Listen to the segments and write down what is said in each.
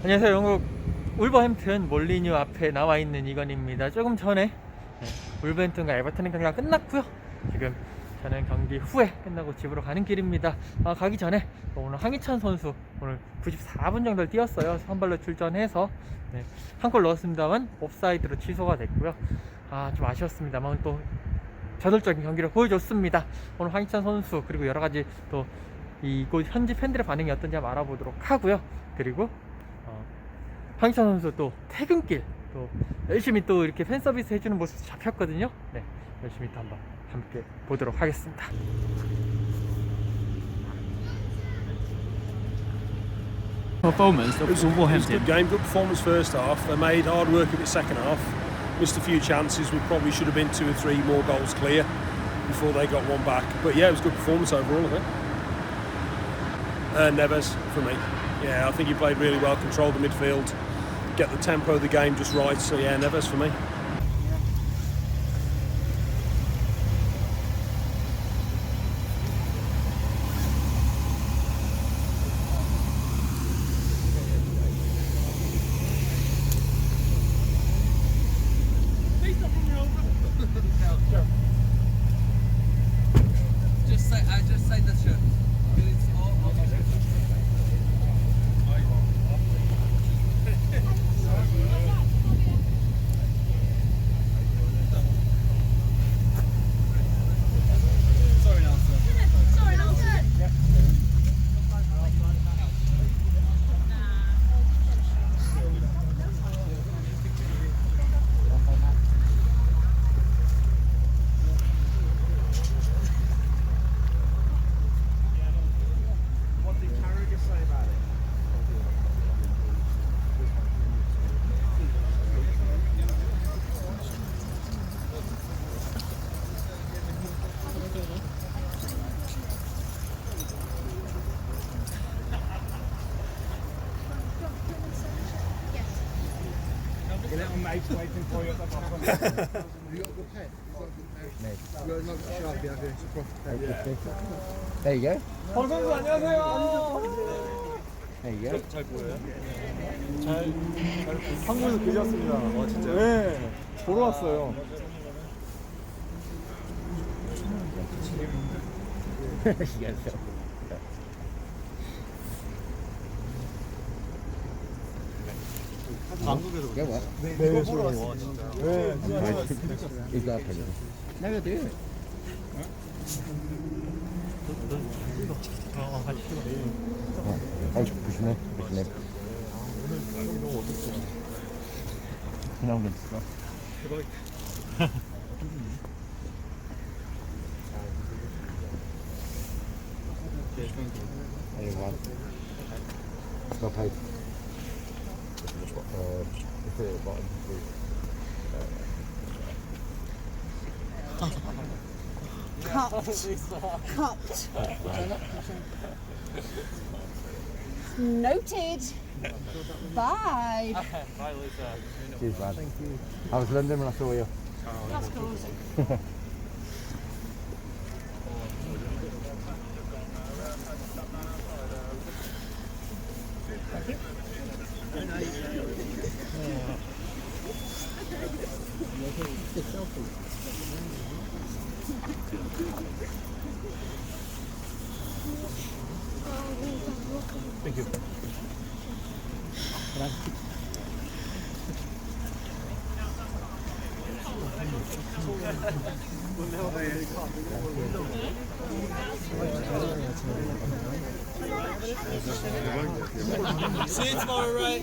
안녕하세요. 영국 울버햄튼 몰리뉴 앞에 나와 있는 이건입니다. 조금 전에 네, 울버햄튼과 에버턴의 경기가 끝났고요. 지금 저는 경기 후에 끝나고 집으로 가는 길입니다. 아, 가기 전에 오늘 황희찬 선수 오늘 94분 정도를 뛰었어요. 선발로 출전해서 네, 한골 넣었습니다만 옵사이드로 취소가 됐고요. 아, 좀 아쉬웠습니다만 또 저돌적인 경기를 보여줬습니다. 오늘 황희찬 선수 그리고 여러 가지 또 이곳 현지 팬들의 반응이 어떤지 한번 알아보도록 하고요. 그리고 어, 황희찬 선수 또 퇴근길 또 열심히 또 이렇게 팬 서비스 해주는 모습 잡혔거든요. 네, 열심히 또 한번 함께 보도록 하겠습니다. performance It of was, a, it was a Wolverhampton. good game, good performance first half. They made hard work of it second half. Missed a few chances. We probably should have been two or three more goals clear before they got one back. But yeah, it was a good performance overall, I think. Uh, Neves for me. Yeah, I think he played really well, controlled the midfield, get the tempo of the game just right. So yeah, Neves for me. There you go. 선수 안녕하세요. There you go. 한국에서 계셨습니다. 어, 진짜요? 네. 보러 왔어요. yes. 한국에서 what? 네, 네, 보러 왔어요. 네, Is that for you? No, I do. 어, 조심해, 조심해. 그냥 괜찮아. Hey, one. Stop height. Just hit the bottom. Cut. Noted. Bye. Cheers, man. Thank you. I was London when I saw you. That's cool. Thank you. See you tomorrow, right?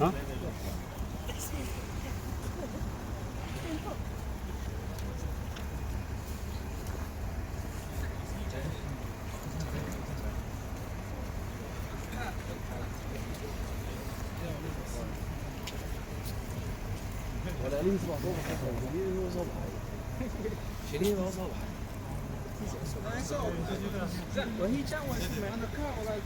ها؟ ولا هو صبحي When he jumped, the car, like.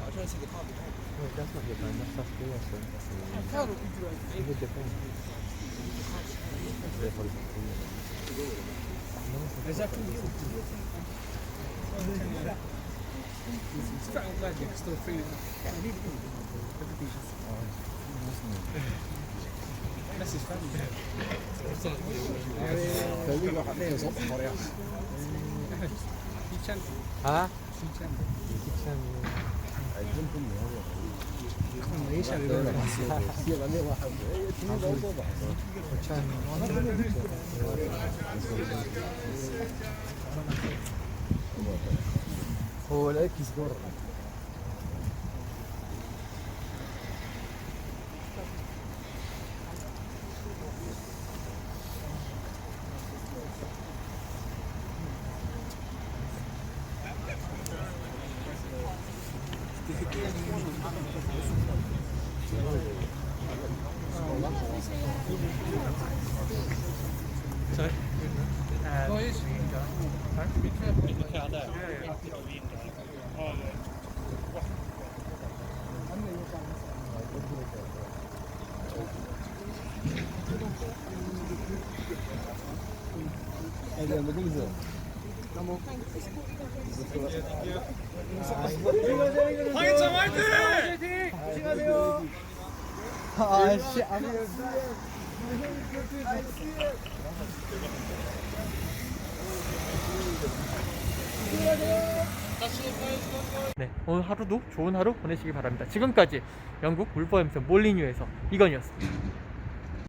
I'm trying to see the car. Wait, that's not Japan. That's South Korea. How you do it? Is you? Glad you're still free. ها؟ هو الاكس بره Tack. Ja, just det. Tack. Lite här där. Är det ändå godis? 황희찬 화이팅! 조심하세요. 네, 오늘 하루도 좋은 하루 보내시기 바랍니다. 지금까지 영국 울버햄튼 몰리뉴에서 이건이었습니다.